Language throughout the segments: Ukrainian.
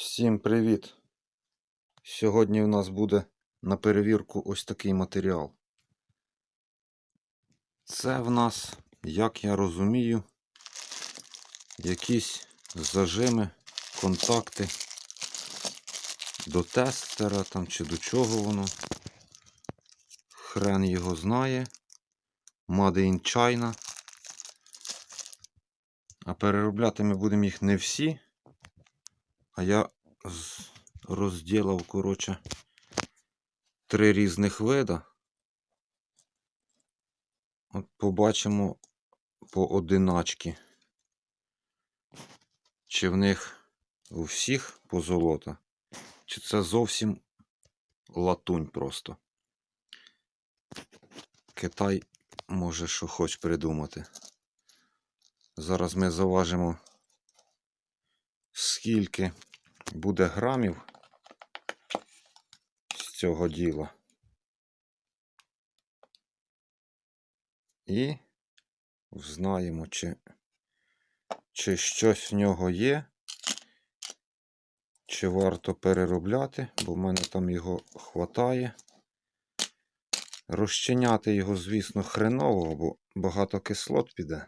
Всім привіт! Сьогодні у нас буде на перевірку ось такий матеріал. Це в нас, як я розумію, якісь зажими, контакти до тестера там чи до чого воно. Хрен його знає. Made in China. А переробляти ми будемо їх не всі. А я розділив, коротше, три різних вида. От побачимо по одиначки. Чи в них у всіх позолота, чи це зовсім латунь просто. Китай може що хоч придумати. Зараз ми заважимо скільки буде грамів з цього діла. І знаємо, чи, чи щось в нього є, чи варто переробляти, бо в мене там його хватає. Розчиняти його, звісно, хреново, бо багато кислот піде.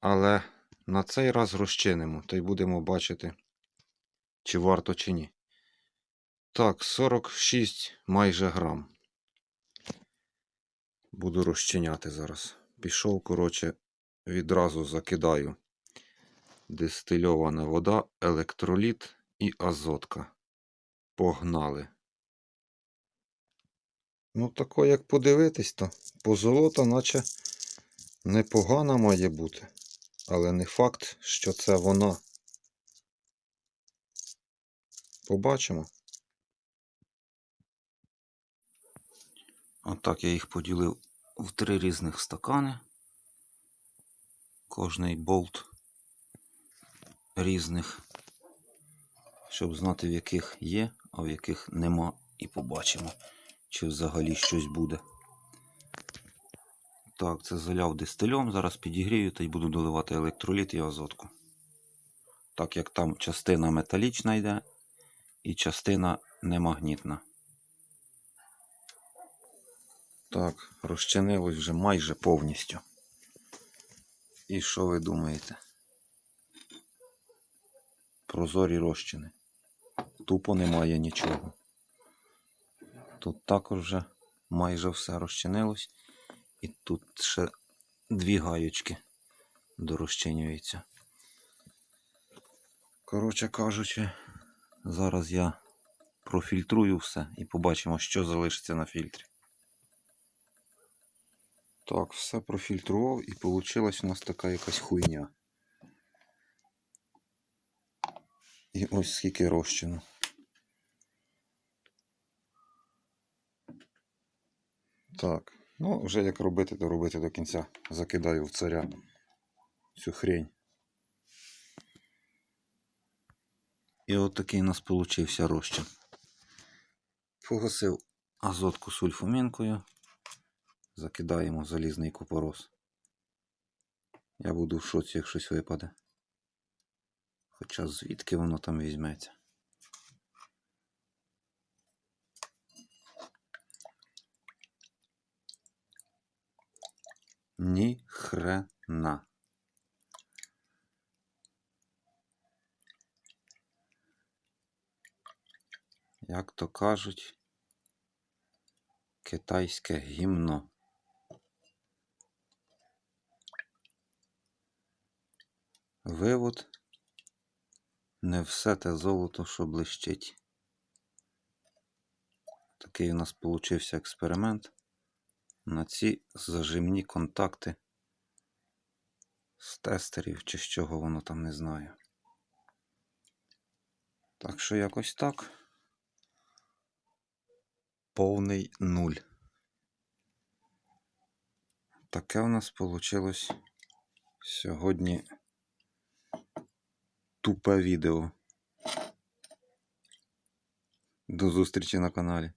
Але на цей раз розчинимо, та й будемо бачити, чи варто, чи ні. Так, 46 майже грам. Буду розчиняти зараз. Пішов, коротше, відразу закидаю дистильована вода, електроліт і азотка. Погнали. Ну, тако, як подивитись, то позолота, наче непогана має бути. Але не факт, що це вона. Побачимо. Отак я їх поділив в три різних стакани. Кожний болт різних, щоб знати, в яких є, а в яких нема, і побачимо, чи взагалі щось буде. Так, це заляв дистильом, зараз підігрію та й буду доливати електроліт і азотку. Так як там частина металічна йде і частина немагнітна. Так, розчинилось вже майже повністю. І що ви думаєте? Прозорі розчини. Тупо немає нічого. Тут також вже майже все розчинилось. І тут ще дві гаючки дорозчинюються. Коротше кажучи, зараз я профільтрую все і побачимо, що залишиться на фільтрі. Так, все профільтрував і вийшла у нас така якась хуйня. І ось скільки розчину. Так, ну вже як робити, то робити до кінця. Закидаю в царя цю хрень. І от такий у нас получився розчин. Погасив азотку сульфамінкою. Закидаємо залізний купорос. Я буду в шоці, як щось випаде. Хоча звідки воно там візьметься. Ні хрена. Як то кажуть, китайське гімно. Вивод не все те золото, що блищить. Такий у нас получився експеримент на ці зажимні контакти з тестерів чи з чого воно там не знаю. Так що якось так. Повний нуль. Таке у нас вийшло сьогодні тупе відео. До зустрічі на каналі.